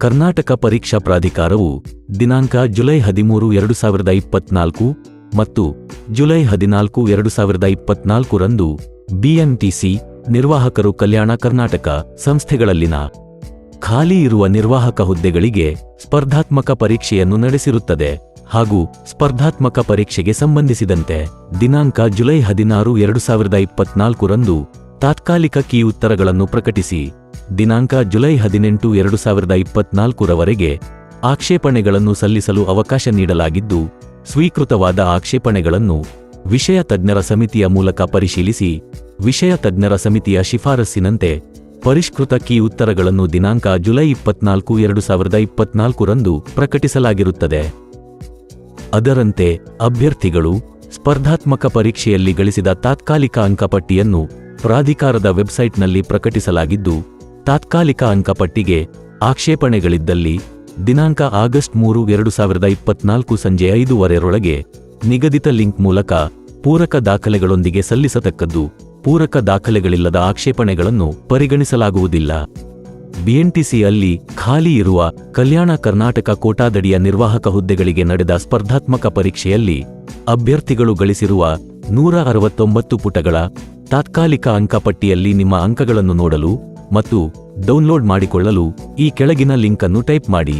ಕರ್ನಾಟಕ ಪರೀಕ್ಷಾ ಪ್ರಾಧಿಕಾರವು ದಿನಾಂಕ ಜುಲೈ ಹದಿಮೂರು ಎರಡು ಸಾವಿರದ ಇಪ್ಪತ್ನಾಲ್ಕು ಮತ್ತು ಜುಲೈ ಹದಿನಾಲ್ಕು ಎರಡು ಸಾವಿರದ ಇಪ್ಪತ್ನಾಲ್ಕರಂದು ಬಿಎಂಟಿಸಿ ನಿರ್ವಾಹಕರು ಕಲ್ಯಾಣ ಕರ್ನಾಟಕ ಸಂಸ್ಥೆಗಳಲ್ಲಿನ ಖಾಲಿ ಇರುವ ನಿರ್ವಾಹಕ ಹುದ್ದೆಗಳಿಗೆ ಸ್ಪರ್ಧಾತ್ಮಕ ಪರೀಕ್ಷೆಯನ್ನು ನಡೆಸಿರುತ್ತದೆ ಹಾಗೂ ಸ್ಪರ್ಧಾತ್ಮಕ ಪರೀಕ್ಷೆಗೆ ಸಂಬಂಧಿಸಿದಂತೆ ದಿನಾಂಕ ಜುಲೈ ಹದಿನಾರು ಎರಡು ಸಾವಿರದ ಇಪ್ಪತ್ನಾಲ್ಕರಂದು ತಾತ್ಕಾಲಿಕ ಕೀ ಉತ್ತರಗಳನ್ನು ಪ್ರಕಟಿಸಿ ದಿನಾಂಕ ಜುಲೈ ಹದಿನೆಂಟು ಎರಡು ಸಾವಿರದ ಇಪ್ಪತ್ನಾಲ್ಕರವರೆಗೆ ಆಕ್ಷೇಪಣೆಗಳನ್ನು ಸಲ್ಲಿಸಲು ಅವಕಾಶ ನೀಡಲಾಗಿದ್ದು, ಸ್ವೀಕೃತವಾದ ಆಕ್ಷೇಪಣೆಗಳನ್ನು ವಿಷಯ ತಜ್ಞರ ಸಮಿತಿಯ ಮೂಲಕ ಪರಿಶೀಲಿಸಿ, ವಿಷಯ ತಜ್ಞರ ಸಮಿತಿಯ ಶಿಫಾರಸ್ಸಿನಂತೆ ಪರಿಷ್ಕೃತ ಕೀ ಉತ್ತರಗಳನ್ನು ದಿನಾಂಕ ಜುಲೈ ಇಪ್ಪತ್ನಾಲ್ಕು ಎರಡು ಸಾವಿರದ ಇಪ್ಪತ್ನಾಲ್ಕರಂದು ಪ್ರಕಟಿಸಲಾಗಿರುತ್ತದೆ. ಅದರಂತೆ, ಅಭ್ಯರ್ಥಿಗಳು ಸ್ಪರ್ಧಾತ್ಮಕ ಪರೀಕ್ಷೆಯಲ್ಲಿ ಗಳಿಸಿದ ತಾತ್ಕಾಲಿಕ ಅಂಕಪಟ್ಟಿಯನ್ನು ಪ್ರಾಧಿಕಾರದ ವೆಬ್ಸೈಟ್ನಲ್ಲಿ ಪ್ರಕಟಿಸಲಾಗಿದ್ದು ತಾತ್ಕಾಲಿಕ ಅಂಕಪಟ್ಟಿಗೆ ಆಕ್ಷೇಪಣೆಗಳಿದ್ದಲ್ಲಿ ದಿನಾಂಕ ಆಗಸ್ಟ್ ಮೂರು, ಎರಡು ಸಾವಿರದ ಇಪ್ಪತ್ನಾಲ್ಕು ಸಂಜೆ ಐದೂವರೆರೊಳಗೆ ನಿಗದಿತ ಲಿಂಕ್ ಮೂಲಕ ಪೂರಕ ದಾಖಲೆಗಳೊಂದಿಗೆ ಸಲ್ಲಿಸತಕ್ಕದ್ದು ಪೂರಕ ದಾಖಲೆಗಳಿಲ್ಲದ ಆಕ್ಷೇಪಣೆಗಳನ್ನು ಪರಿಗಣಿಸಲಾಗುವುದಿಲ್ಲ. ಬಿಎನ್ಟಿಸಿಯಲ್ಲಿ ಖಾಲಿ ಇರುವ ಕಲ್ಯಾಣ ಕರ್ನಾಟಕ ಕೋಟಾದಡಿಯ ನಿರ್ವಾಹಕ ಹುದ್ದೆಗಳಿಗೆ ನಡೆದ ಸ್ಪರ್ಧಾತ್ಮಕ ಪರೀಕ್ಷೆಯಲ್ಲಿ ಅಭ್ಯರ್ಥಿಗಳು ಗಳಿಸಿರುವ ನೂರ ಅರವತ್ತೊಂಬತ್ತು ಪುಟಗಳ ತಾತ್ಕಾಲಿಕ ಅಂಕಪಟ್ಟಿಯಲ್ಲಿ ನಿಮ್ಮ ಅಂಕಗಳನ್ನು ನೋಡಲು ಮತ್ತು ಡೌನ್ಲೋಡ್ ಮಾಡಿಕೊಳ್ಳಲು ಈ ಕೆಳಗಿನ ಲಿಂಕ್ ಅನ್ನು ಟೈಪ್ ಮಾಡಿ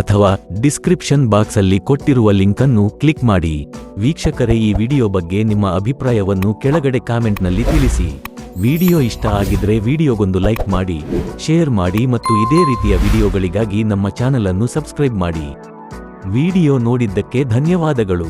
ಅಥವಾ ಡಿಸ್ಕ್ರಿಪ್ಷನ್ ಬಾಕ್ಸ್ ಅಲ್ಲಿ ಕೊಟ್ಟಿರುವ ಲಿಂಕ್ ಅನ್ನು ಕ್ಲಿಕ್ ಮಾಡಿ. ವೀಕ್ಷಕರೇ, ಈ ವಿಡಿಯೋ ಬಗ್ಗೆ ನಿಮ್ಮ ಅಭಿಪ್ರಾಯವನ್ನು ಕೆಳಗಡೆ ಕಾಮೆಂಟ್ನಲ್ಲಿ ತಿಳಿಸಿ. ವಿಡಿಯೋ ಇಷ್ಟ ಆಗಿದ್ರೆ ವಿಡಿಯೋಗೊಂದು ಲೈಕ್ ಮಾಡಿ, ಶೇರ್ ಮಾಡಿ ಮತ್ತು ಇದೇ ರೀತಿಯ ವಿಡಿಯೋಗಳಿಗಾಗಿ ನಮ್ಮ ಚಾನೆಲ್ ಅನ್ನು ಸಬ್ಸ್ಕ್ರೈಬ್ ಮಾಡಿ. ವಿಡಿಯೋ ನೋಡಿದ್ದಕ್ಕೆ ಧನ್ಯವಾದಗಳು.